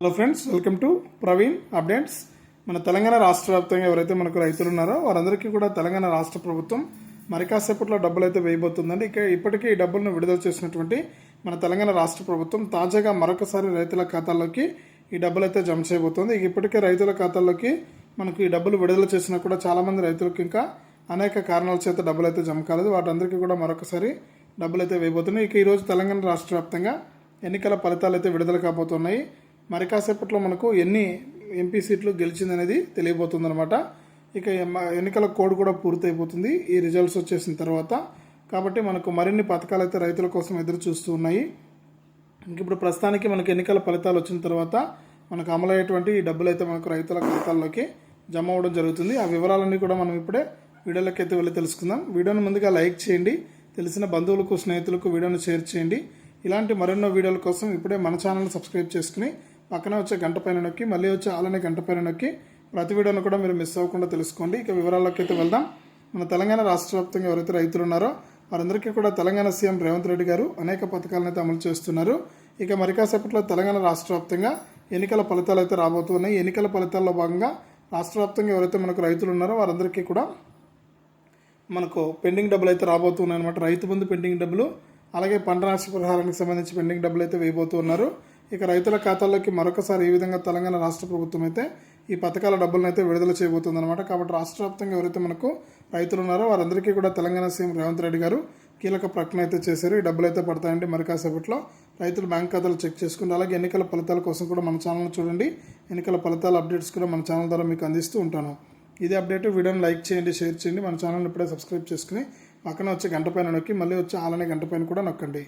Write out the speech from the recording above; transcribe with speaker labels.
Speaker 1: Hello friends welcome to Praveen updates మన తెలంగాణ రాష్ట్ర వ్యాప్తంగా ఎవరైతే మనకు రైతులు ఉన్నారో వారందరికీ కూడా తెలంగాణ రాష్ట్ర ప్రభుత్వం మరి కాసేపట్లో డబ్బులు అయితే వేయబోతుందండి. ఇక ఇప్పటికే ఈ డబ్బులను విడుదల చేసినటువంటి మన తెలంగాణ రాష్ట్ర ప్రభుత్వం తాజాగా మరొకసారి రైతుల ఖాతాల్లోకి ఈ డబ్బులు అయితే జమ చేయబోతోంది. ఇక ఇప్పటికే రైతుల ఖాతాల్లోకి మనకు ఈ డబ్బులు విడుదల చేసినా కూడా చాలామంది రైతులకు ఇంకా అనేక కారణాల చేత డబ్బులు అయితే జమ కాలేదు. వాటందరికీ కూడా మరొకసారి డబ్బులు అయితే వేయబోతున్నాయి. ఇక ఈరోజు తెలంగాణ రాష్ట్ర వ్యాప్తంగా ఎన్నికల ఫలితాలు అయితే విడుదల కాబోతున్నాయి. మరి కాసేపట్లో మనకు ఎన్ని ఎంపీ సీట్లు గెలిచిందనేది తెలియబోతుందన్నమాట. ఇక ఎన్నికల కోడ్ కూడా పూర్తయిపోతుంది. ఈ రిజల్ట్స్ వచ్చేసిన తర్వాత. కాబట్టి మనకు మరిన్ని పథకాలు అయితే రైతుల కోసం ఎదురు చూస్తూ ఉన్నాయి. ఇంక ఇప్పుడు ప్రస్తుతానికి మనకు ఎన్నికల ఫలితాలు వచ్చిన తర్వాత మనకు అమలయ్యేటువంటి ఈ డబ్బులు అయితే మనకు రైతుల ఖాతాల్లోకి జమ అవ్వడం జరుగుతుంది. ఆ వివరాలన్నీ కూడా మనం ఇప్పుడే వీడియోలోకి అయితే వెళ్ళి తెలుసుకుందాం. వీడియోని ముందుగా లైక్ చేయండి. తెలిసిన బంధువులకు స్నేహితులకు వీడియోను షేర్ చేయండి. ఇలాంటి మరెన్నో వీడియోల కోసం ఇప్పుడే మన ఛానల్ సబ్స్క్రైబ్ చేసుకుని పక్కనే వచ్చే గంట పైన నొక్కి మళ్ళీ వచ్చే ఆలనే గంట పైన నొక్కి ప్రతి వీడియోను కూడా మీరు మిస్ అవ్వకుండా తెలుసుకోండి. ఇక వివరాల్లోకి అయితే వెళ్దాం. మన తెలంగాణ రాష్ట్ర వ్యాప్తంగా ఎవరైతే రైతులు ఉన్నారో వారందరికీ కూడా తెలంగాణ సీఎం రేవంత్ రెడ్డి గారు అనేక పథకాలను అయితే అమలు చేస్తున్నారు. ఇక మరి కాసేపట్లో తెలంగాణ రాష్ట్ర వ్యాప్తంగా ఎన్నికల ఫలితాలు అయితే రాబోతున్నాయి. ఎన్నికల ఫలితాల్లో భాగంగా రాష్ట్ర వ్యాప్తంగా ఎవరైతే మనకు రైతులు ఉన్నారో వారందరికీ కూడా మనకు పెండింగ్ డబ్బులు అయితే రాబోతున్నాయి అనమాట రైతు బంధు పెండింగ్ డబ్బులు అలాగే పంట నష్ట పరిహారానికి సంబంధించి పెండింగ్ డబ్బులు అయితే వేయబోతున్నారు. ఇక రైతుల ఖాతాల్లోకి మరొకసారి ఈ విధంగా తెలంగాణ రాష్ట్ర ప్రభుత్వం అయితే ఈ పథకాల డబ్బులను అయితే విడుదల చేయబోతుంది అనమాట కాబట్టి రాష్ట్ర వ్యాప్తంగా ఎవరైతే మనకు రైతులు ఉన్నారో వారందరికీ కూడా తెలంగాణ సీఎం రేవంత్ రెడ్డి గారు కీలక ప్రకటన అయితే చేశారు. ఈ డబ్బులు అయితే పడతాయండి. మరి కాసేపట్లో రైతులు బ్యాంక్ ఖాతాలు చెక్ చేసుకుని అలాగే ఎన్నికల ఫలితాల కోసం కూడా మన ఛానల్ చూడండి. ఎన్నికల ఫలితాల అప్డేట్స్ కూడా మన ఛానల్ ద్వారా మీకు అందిస్తూ ఉంటాను. ఇది అప్డేట్ వీడియోని లైక్ చేయండి షేర్ చేయండి. మన ఛానల్ ఇప్పుడే సబ్స్క్రైబ్ చేసుకుని పక్కన వచ్చే గంట పైన నొక్కి మళ్ళీ వచ్చే ఆలనే గంట పైన కూడా నొక్కండి.